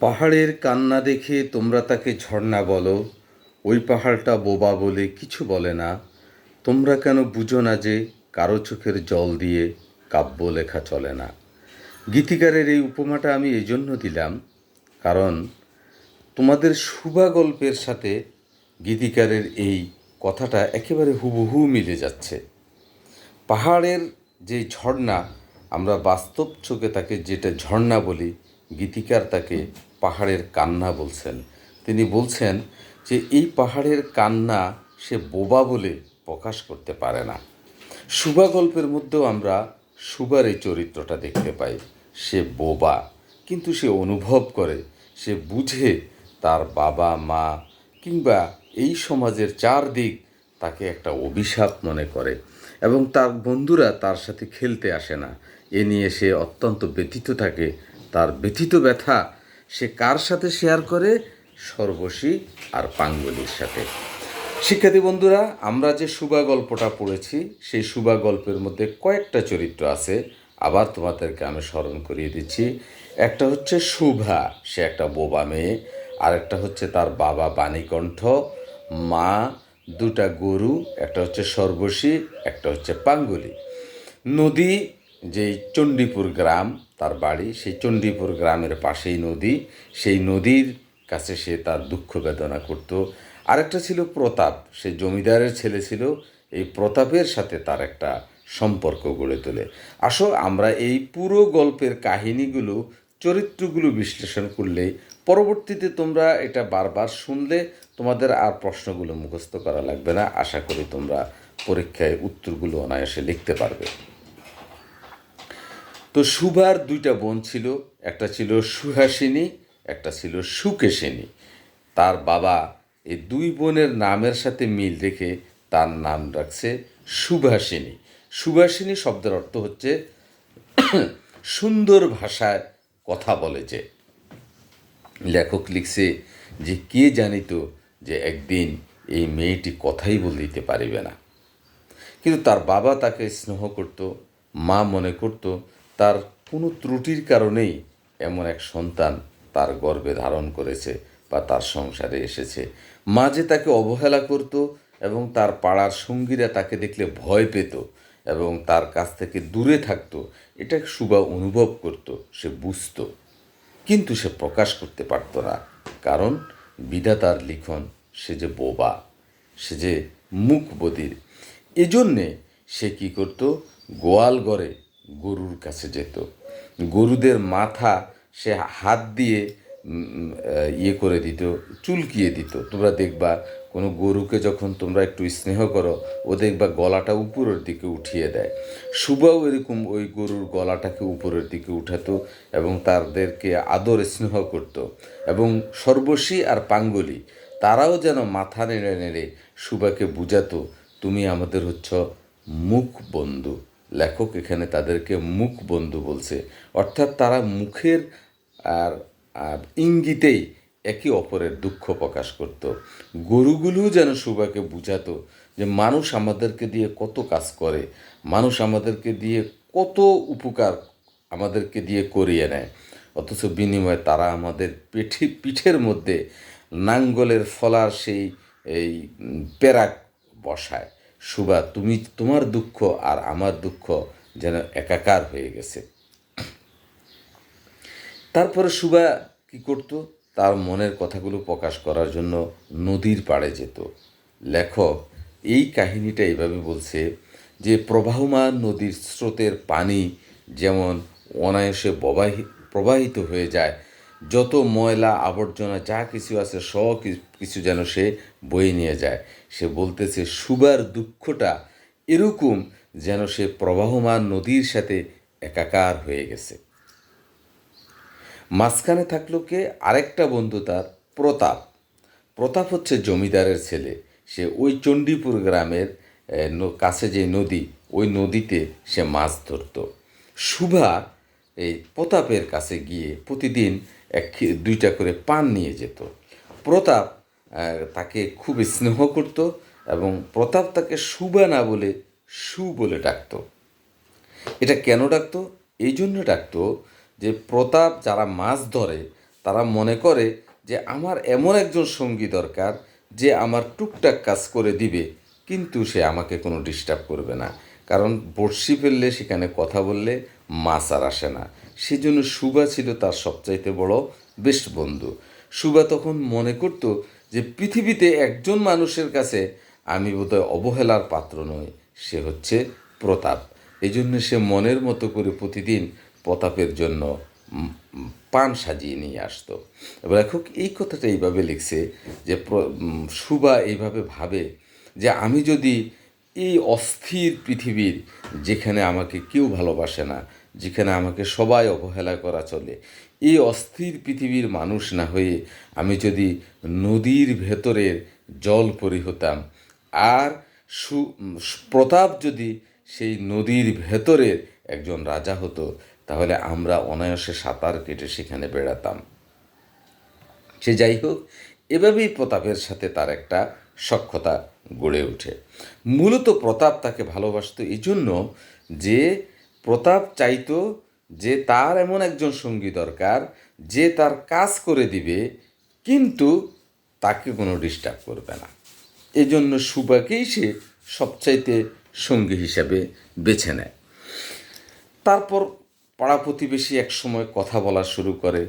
পাহাড়ের কান্না দেখে তোমরা তাকে ঝর্ণা বলো। ওই পাহাড়টা বোবা বলে কিছু বলে না। তোমরা কেন বুঝো না যে কারও চোখের জল দিয়ে কাব্য লেখা চলে না? গীতিকারের এই উপমাটা আমি এই জন্য দিলাম কারণ তোমাদের শুভা গল্পের সাথে গীতিকারের এই কথাটা একেবারে হুবহু মিলে যাচ্ছে। পাহাড়ের যে ঝর্ণা, আমরা বাস্তব চোখে তাকে যেটা ঝর্ণা বলি গীতিকার তাকে পাহাড়ের কান্না বলছেন। তিনি বলছেন যে, এই পাহাড়ের কান্না সে বোবা বলে প্রকাশ করতে পারে না। সুবা গল্পের মধ্যেও আমরা সুবার এই চরিত্রটা দেখতে পাই। সে বোবা, কিন্তু সে অনুভব করে, সে বুঝে তার বাবা, মা কিংবা এই সমাজের চারদিক তাকে একটা অভিশাপ মনে করে এবং তার বন্ধুরা তার সাথে খেলতে আসে না। এ নিয়ে সে অত্যন্ত ব্যথিত থাকে তার ব্যথিত ব্যথা সে কার সাথে শেয়ার করে? সর্বশী আর পাঙ্গলির সাথে। শিক্ষার্থী বন্ধুরা, আমরা যে সুবা গল্পটা পড়েছি, সেই সুবা গল্পের মধ্যে কয়েকটা চরিত্র আছে। আবার তোমাদেরকে আমি স্মরণ করিয়ে দিচ্ছি। একটা হচ্ছে শুভা, সে একটা বোবা মেয়ে। আর একটা হচ্ছে তার বাবা বাণীকণ্ঠ। মা দুটা গরু, একটা হচ্ছে সর্বশী, একটা হচ্ছে পাঙ্গুলি। নদী যেই চণ্ডীপুর গ্রাম, তার বাড়ি, সেই চণ্ডীপুর গ্রামের পাশেই নদী। সেই নদীর কাছে সে তার দুঃখ বেদনা করত। আরেকটা ছিল প্রতাপ। সে জমিদারের ছেলে ছিল। এই প্রতাপের সাথে তার একটা সম্পর্ক গড়ে তোলে। আসো, আমরা এই পুরো গল্পের কাহিনীগুলো, চরিত্রগুলো বিশ্লেষণ করলে পরবর্তীতে তোমরা এটা বারবার শুনলে তোমাদের আর প্রশ্নগুলো মুখস্থ করা লাগবে না। আশা করি তোমরা পরীক্ষায় উত্তরগুলো অনায়াসে লিখতে পারবে। তো সুভার দুইটা বোন ছিল, একটা ছিল সুহাসিনী, একটা ছিল সুকেশিনী। তার বাবা এই দুই বোনের নামের সাথে মিল রেখে তার নাম রাখছে সুভাষিনী সুভাষিনী শব্দের অর্থ হচ্ছে সুন্দর ভাষায় কথা বলে যে। লেখক লিখছে যে, কে জানিত যে একদিন এই মেয়েটি কথাই বলে দিতে পারিবে না? কিন্তু তার বাবা তাকে স্নেহ করত, মা মনে করত তার কোনো ত্রুটির কারণেই এমন এক সন্তান তার গর্ভে ধারণ করেছে বা তার সংসারে এসেছে। মা যে তাকে অবহেলা করত এবং তার পাড়ার সঙ্গীরা তাকে দেখলে ভয় পেত এবং তার কাছ থেকে দূরে থাকত। এটা সুবা অনুভব করত, সে বুঝতো। কিন্তু সে প্রকাশ করতে পারত না, কারণ বিধাতার লিখন সে যে বোবা, সে যে মুখ বদির এজন্যে সে কি করত গোয়াল ঘরে গরুর কাছে যেত। গরুদের মাথা সে হাত দিয়ে ইয়ে করে দিত, চুলকিয়ে দিত। তোমরা দেখবা, কোনো গরুকে যখন তোমরা একটু স্নেহ করো, ও দেখবা গলাটা উপরের দিকে উঠিয়ে দেয়। সুবাও এরকম ওই গরুর গলাটাকে উপরের দিকে উঠাতো এবং তাদেরকে আদর স্নেহ করত। এবং সর্বশী আর পাঙ্গলি, তারাও যেন মাথা নেড়ে নেড়ে সুবাকে বুঝাতো, তুমি আমাদের হচ্ছ মুখ বন্ধু। লেখক এখানে তাদেরকে মুখ বন্ধু বলছে। অর্থাৎ তারা মুখের আর ইঙ্গিতেই একে অপরের দুঃখ প্রকাশ করত। গরুগুলোও যেন সুবাকে বুঝাতো যে মানুষ আমাদেরকে দিয়ে কত কাজ করে, মানুষ আমাদেরকে দিয়ে কত উপকার আমাদেরকে দিয়ে করিয়ে নেয়। অথচ বিনিময়ে তারা আমাদের পেঠি, পিঠের মধ্যে নাঙ্গলের ফলার সেই, এই পেরাক বসায়। সুবা তুমি, তোমার দুঃখ আর আমার দুঃখ যেন একাকার হয়ে গেছে। তারপরে সুবা কি করত? তার মনের কথাগুলো প্রকাশ করার জন্য নদীর পাড়ে যেত। লেখক এই কাহিনীটা এইভাবে বলছে যে, প্রবাহমান নদীর স্রোতের পানি যেমন অনায়াসে প্রবাহি, প্রবাহিত হয়ে যায়, যত ময়লা আবর্জনা যা কিছু আছে, সব কিছু যেন সে বয়ে নিয়ে যায়। সে বলতেছে, সুবার দুঃখটা এরকম যেন সে প্রবাহমান নদীর সাথে একাকার হয়ে গেছে। মাঝখানে থাকল কে? আরেকটা বন্ধু তার, প্রতাপ। প্রতাপ হচ্ছে জমিদারের ছেলে। সে ওই চণ্ডীপুর গ্রামের কাছে যে নদী, ওই নদীতে সে মাছ ধরতো। শুভা এই প্রতাপের কাছে গিয়ে প্রতিদিন এক দুইটা করে পান নিয়ে যেত। প্রতাপ তাকে খুব স্নেহ করত এবং প্রতাপ তাকে সুবা না বলে সু বলে ডাকতো। এটা কেন ডাকতো? এই জন্য ডাকতো যে প্রতাপ যারা মাছ ধরে, তারা মনে করে যে আমার এমন একজন সঙ্গী দরকার যে আমার টুকটাক কাজ করে দিবে, কিন্তু সে আমাকে কোনো ডিস্টার্ব করবে না। কারণ বড়শি ফেললে, সেখানে কথা বললে মাছ আর আসে না। সেজন্য সুবা ছিল তার সবচাইতে বড় বেশ বন্ধু। সুবা তখন মনে করত যে পৃথিবীতে একজন মানুষের কাছে আমি বোধহয় অবহেলার পাত্র নই, সে হচ্ছে প্রতাপ। এই জন্য সে মনের মতো করে প্রতিদিন প্রতাপের জন্য পান সাজিয়ে নিয়ে আসতো। এবার লেখক এই কথাটা এইভাবে লিখছে যে সুবা এইভাবে ভাবে যে আমি যদি এই অস্থির পৃথিবীর যেখানে আমাকে কেউ ভালোবাসে না, যেখানে আমাকে সবাই অবহেলা করা চলে এই অস্থির পৃথিবীর মানুষ না হয়ে আমি যদি নদীর ভেতরের জল পরি হতাম আর সু প্রতাপ যদি সেই নদীর ভেতরের একজন রাজা হতো, তাহলে আমরা অনায়াসে সাঁতার কেটে সেখানে বেড়াতাম। সে যাই হোক, এভাবেই প্রতাপের সাথে তার একটা সক্ষতা গড়ে ওঠে। মূলত প্রতাপ তাকে ভালোবাসত এই জন্য যে প্রতাপ চাইতো যে তার এমন একজন সঙ্গী দরকার, যে তার কাজ করে দিবে, কিন্তু তাকে কোনো ডিস্টার্ব করবে না। এই জন্য সুবাকেই সে সবচাইতে সঙ্গী হিসাবে বেছে নেয়। তারপর পাড়া প্রতিবেশী এক সময় কথা বলা শুরু করে,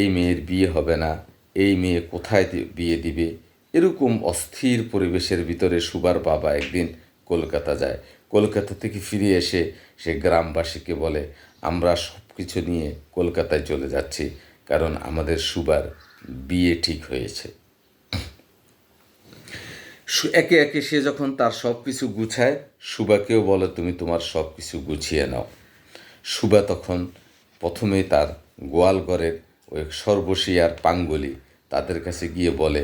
এই মেয়ের বিয়ে হবে না, এই মেয়ে কোথায় বিয়ে দিবে? এরকম অস্থির পরিবেশের ভিতরে সুবার বাবা একদিন কলকাতা যায়। কলকাতা থেকে ফিরে এসে সে গ্রামবাসীকে বলে, আমরা সব কিছু নিয়ে কলকাতায় চলে যাচ্ছি, কারণ আমাদের সুবার বিয়ে ঠিক হয়েছে। একে একে সে যখন তার সব কিছু গুছায়, সুবাকেও বলে, তুমি তোমার সব কিছু গুছিয়ে নাও। সুবা তখন প্রথমেই তার গোয়ালঘরের ওই সর্বশী আর পাঙ্গলি তাদের কাছে গিয়ে বলে,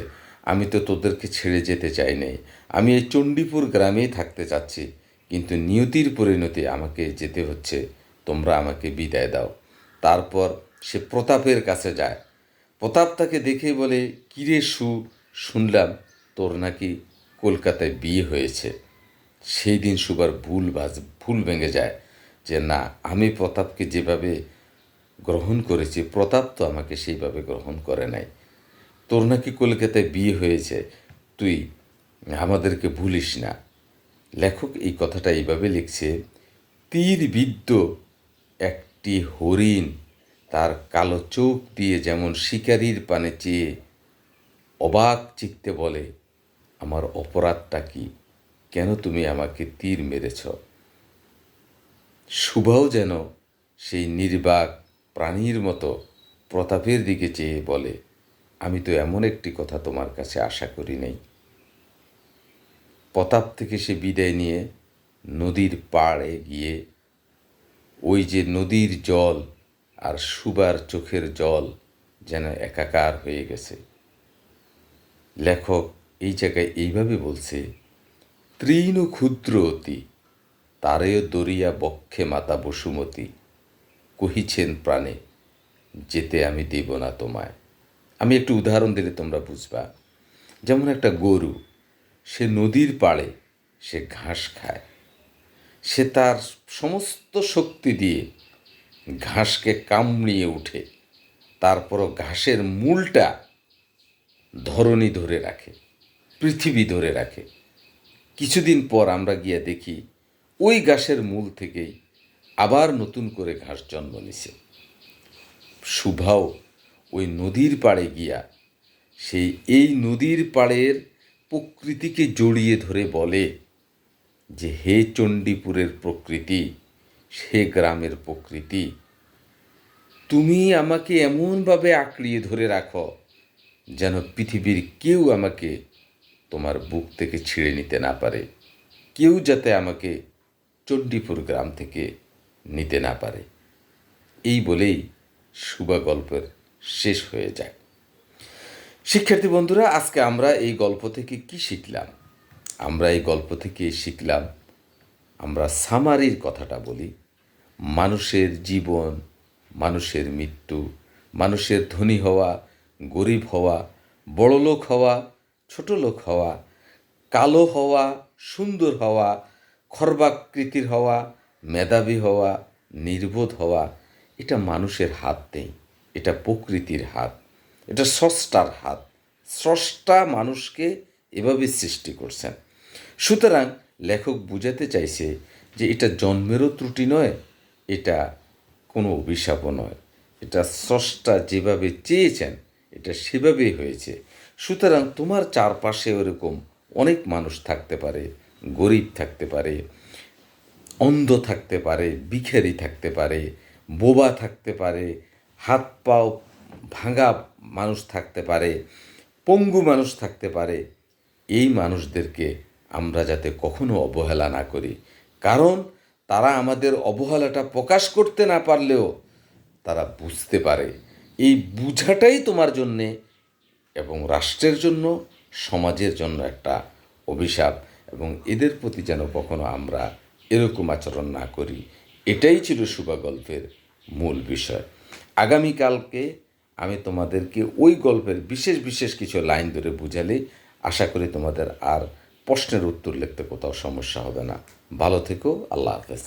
আমি তো তোদেরকে ছেড়ে যেতে চাই নাই। আমি এই চণ্ডীপুর গ্রামেই থাকতে চাচ্ছি। কিন্তু নিয়তির পরিণতি আমাকে যেতে হচ্ছে, তোমরা আমাকে বিদায় দাও। তারপর সে প্রতাপের কাছে যায়। প্রতাপ তাকে দেখে বলে, কিরে সু, শুনলাম তোর নাকি কলকাতায় বিয়ে হয়েছে। সেই দিন সুবার ভুল বাজ, ভুল ভেঙে যায় যে না, আমি প্রতাপকে যেভাবে গ্রহণ করেছি, প্রতাপ তো আমাকে সেইভাবে গ্রহণ করে নাই। তোর নাকি কলকাতায় বিয়ে হয়েছে, তুই আমাদেরকে ভুলিস না। লেখক এই কথাটা এইভাবে লিখছে তীর বিদ্ধ একটি হরিণ তার কালো চোখ দিয়ে যেমন শিকারীর পানে চেয়ে অবাক চিত্তে বলে, আমার অপরাধটা কি? কেন তুমি আমাকে তীর মেরেছ? শুভাও যেন সেই নির্বাক প্রাণীর মতো প্রতাপের দিকে চেয়ে বলে, আমি তো এমন একটি কথা তোমার কাছে আশা করি নাই। প্রতাপ থেকে সে বিদায় নিয়ে নদীর পাড়ে গিয়ে ওই যে নদীর জল আর সুবার চোখের জল যেন একাকার হয়ে গেছে। লেখক এই জায়গায় এইভাবে বলছে তৃণ ক্ষুদ্র অতি তারেও দরিয়া বক্ষে মাতা বসুমতী, কহিছেন প্রাণে, যেতে আমি দেব না তোমায়। আমি একটু উদাহরণ দিলে তোমরা বুঝবা। যেমন একটা গরু সে নদীর পাড়ে সে ঘাস খায়। সে তার সমস্ত শক্তি দিয়ে ঘাসকে কামড়িয়ে উঠে তারপরও ঘাসের মূলটা ধরণী ধরে রাখে, পৃথিবী ধরে রাখে। কিছুদিন পর আমরা গিয়ে দেখি ওই ঘাসের মূল থেকেই আবার নতুন করে ঘাস জন্ম নিছে। শুভাও ওই নদীর পাড়ে গিয়া সেই এই নদীর পাড়ের প্রকৃতিকে জড়িয়ে ধরে বলে যে, হে চণ্ডীপুরের প্রকৃতি, সে গ্রামের প্রকৃতি, তুমি আমাকে এমনভাবে আঁকড়িয়ে ধরে রাখো যেন পৃথিবীর কেউ আমাকে তোমার বুক থেকে ছিঁড়ে নিতে না পারে। কেউ যাতে আমাকে চণ্ডীপুর গ্রাম থেকে নিতে না পারে। এই বলেই শুভা গল্পের শেষ হয়ে যায়। শিক্ষার্থী বন্ধুরা, আজকে আমরা এই গল্প থেকে কি শিখলাম? আমরা এই গল্প থেকে শিখলাম, আমরা সামারির কথাটা বলি। মানুষের জীবন, মানুষের মৃত্যু, মানুষের ধনী হওয়া, গরিব হওয়া বড়লোক হওয়া, ছোট লোক হওয়া, কালো হওয়া, সুন্দর হওয়া, খর্বাকৃতির হওয়া, মেধাবী হওয়া, নির্বোধ হওয়া, এটা মানুষের হাত নেই, এটা প্রকৃতির হাত। এটা স্রষ্টার হাত। স্রষ্টা মানুষকে এভাবে সৃষ্টি করছেন। সুতরাং লেখক বুঝাতে চাইছে যে এটা জন্মেরও ত্রুটি নয়, এটা কোনো অভিশাপও নয়। এটা স্রষ্টা যেভাবে চেয়েছেন, এটা সেভাবেই হয়েছে। সুতরাং তোমার চারপাশে ওরকম অনেক মানুষ থাকতে পারে, গরিব থাকতে পারে, অন্ধ থাকতে পারে বিখারি থাকতে পারে, বোবা থাকতে পারে হাত পাও ভাঙা মানুষ থাকতে পারে, পঙ্গু মানুষ থাকতে পারে, এই মানুষদেরকে আমরা যাতে কখনো অবহেলা না করি। কারণ তারা আমাদের অবহেলাটা প্রকাশ করতে না পারলেও তারা বুঝতে পারে। এই বুঝাটাই তোমার জন্যে এবং রাষ্ট্রের জন্য, সমাজের জন্য একটা অভিশাপ এবং এদের প্রতি যেন কখনো আমরা এরকম আচরণ না করি। এটাই ছিল শুভা গল্পের মূল বিষয়। আগামীকালকে আমি তোমাদেরকে ওই গল্পের বিশেষ বিশেষ কিছু লাইন ধরে বুঝালে আশা করি তোমাদের আর প্রশ্নের উত্তর লিখতে কোথাও সমস্যা হবে না। ভালো থেকো, আল্লাহ হাফেজ।